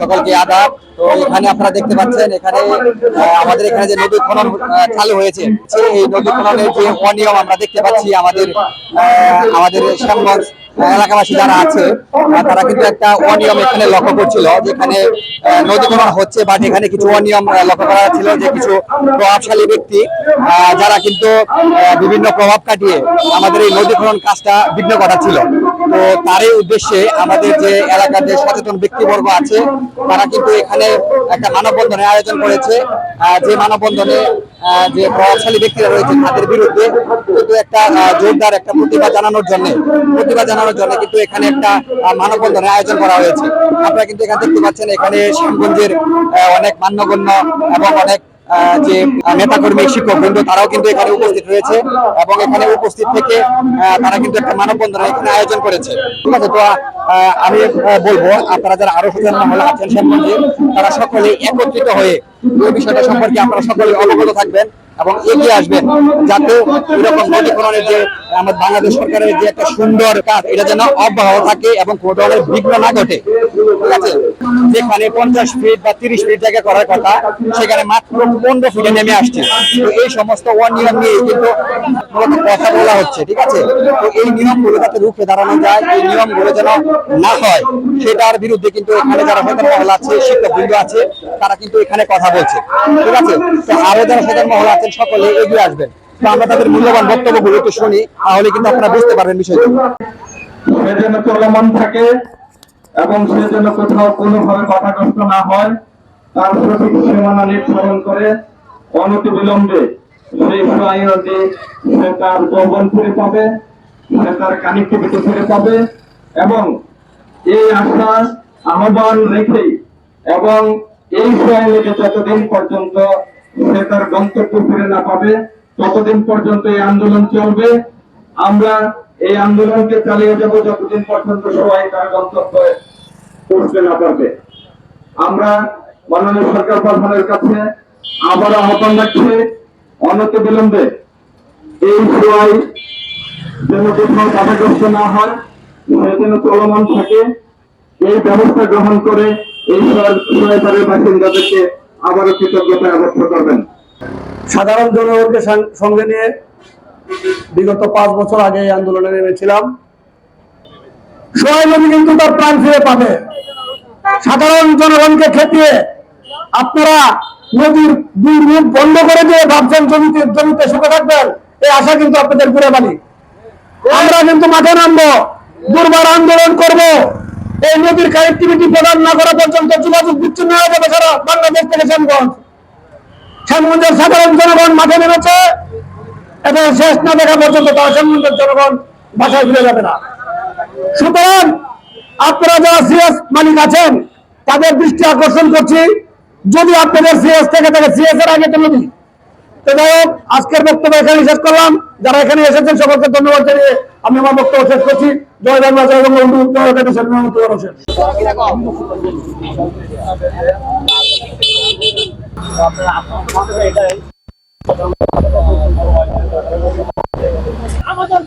সকলকে আদাব। তো এখানে আপনারা দেখতে পাচ্ছেন এখানে আমাদের এখানে যে নদী খনন চালু হয়েছে এই নদী খননের যে অনিয়ম আমরা দেখতে পাচ্ছি আমাদের আমাদের শ্যামগঞ্জ এলাকাবাসী যারা আছে তারা কিন্তু একটা অনিয়ম এখানে লক্ষ্য করছিল যেখানে আহ, নদী খনন হচ্ছে বা যেখানে কিছু অনিয়ম লক্ষ্য করা ছিল যে কিছু প্রভাবশালী ব্যক্তি যারা কিন্তু বিভিন্ন প্রভাব কাটিয়ে আমাদের এই নদী খনন কাজটা বিঘ্ন ঘটাচ্ছিল। তো তারই উদ্দেশ্যে আমাদের যে এলাকার যে সচেতন ব্যক্তিবর্গ আছে, তারা কিন্তু এখানে একটা মানববন্ধনের আয়োজন করেছে। যে মানববন্ধনে যে প্রভাবশালী ব্যক্তিরা রয়েছে, তাদের বিরুদ্ধে কিন্তু একটা জোরদার একটা প্রতিবাদ জানানোর জন্য, প্রতিবাদ জানানোর জন্য কিন্তু এখানে একটা মানববন্ধনের আয়োজন করা হয়েছে। আপনারা কিন্তু এখানে দেখতে পাচ্ছেন, এখানে শ্যামগঞ্জের অনেক মান্যগণ্য এবং অনেক যে নেতাকর্মী শিক্ষক শিক্ষকবৃন্দ, তারাও কিন্তু এখানে উপস্থিত রয়েছে এবং এখানে উপস্থিত থেকে তারা কিন্তু একটা মানববন্ধন এখানে আয়োজন করেছে। ঠিক আছে, তো আমি বলব, আপনারা যারা আরও সচেতন হলে আছেন সম্বন্ধে, তারা সকলে একত্রিত হয়ে এই বিষয়টা সম্পর্কে আপনারা সকলে অবগত থাকবেন এবং এগিয়ে আসবেন যাতে এরকম যে আমাদের বাংলাদেশ সরকারের যে একটা সুন্দর কাজ, এটা যেন অব্যাহত থাকে এবং কোনো ধরনের বিঘ্ন না ঘটে। ঠিক আছে? যেখানে পঞ্চাশ ফিট বা তিরিশ ফিট জায়গা করার কথা, সেখানে মাত্র পনেরো ফিটে নেমে আসছে। তো এই সমস্ত অনিয়ম নিয়ে কিন্তু মূলত কথা বলা হচ্ছে, ঠিক আছে? তো এই নিয়মগুলো যাতে রুখে দাঁড়ানো যায়, এই নিয়মগুলো যেন না হয়, সেটার বিরুদ্ধে কিন্তু এখানে যারা বৃন্দ আছে, তারা কিন্তু এখানে কথা বলছে। ঠিক আছে? তো আরও যারা সচেতন মহল আছেন সকলে, এগিয়ে আসবেন। তো আমরা তাদের মূল্যবান বক্তব্যগুলো একটু শুনি, তাহলে কিন্তু আপনারা বুঝতে পারবেন বিষয়টা। যেন চলমান থাকে এবং সে যেন কোথাও কোনোভাবে বাধাগ্রস্ত না হয়, তার সঠিক সীমানা নির্ধারণ করে অনতি বিলম্বে সেই সে তার যৌবন ফিরে পাবে, সে তার কানেক্টিভিটি ফিরে পাবে এবং এই আশা আহ্বান রেখেই এবং এই আইনকে যতদিন পর্যন্ত সে তার গন্তব্য ফিরে না পাবে, ততদিন পর্যন্ত এই আন্দোলন চলবে। আমরা এই আন্দোলনকে চালিয়ে যাব যতদিন পর্যন্ত সবাই তার গন্তব্যে পৌঁছতে না পারবে। আমরা মাননীয় সরকার প্রধানের কাছে আবার আহ্বান রাখছি অনতি বিলম্বে এই সবাই যেন কোথাও বাধাগ্রস্ত না হয়, যেন চলমান থাকে। এই ব্যবস্থা গ্রহণ করে সাধারণ জনগণকে সঙ্গে নিয়ে বিগত পাঁচ বছর আগে এই আন্দোলনে নেমেছিলাম। নদী কিন্তু তার প্রাণ ফিরে পাবে। সাধারণ জনগণকে খেপিয়ে আপনারা নদীর দুই মুখ বন্ধ করে দিয়ে ভাবছেন জমিতে জমিতে সুখে থাকবেন এই আশা কিন্তু আপনাদের ঘুরে বানি আমরা কিন্তু মাঠে নামবো, দুর্বার আন্দোলন করব। এই নদীর কানেক্টিভিটি প্রদান না করা পর্যন্ত যোগাযোগ বিচ্ছিন্ন হয়ে যাবে সারা বাংলাদেশ থেকে শ্যামগঞ্জ। শ্যামগঞ্জের সাধারণ জনগণ মাঠে নেমেছে এবং শেষ না দেখা পর্যন্ত তারা শ্যামগঞ্জের জনগণ বাসায় ফিরে যাবে না। সুতরাং আপনারা যারা সিএস মালিক আছেন, তাদের দৃষ্টি আকর্ষণ করছি। যদি আপনাদের সিএস থেকে থাকে সিএস এর আগে তো নদী তো যাই হোক, আজকের বক্তব্য এখানে শেষ করলাম। যারা এখানে এসেছেন, সকলকে ধন্যবাদ জানিয়ে আমি আমার বক্তব্য শেষ করছি। জয়দার মাঝে এবং জয়দাটি সেখানে মতো মানুষের আমাদের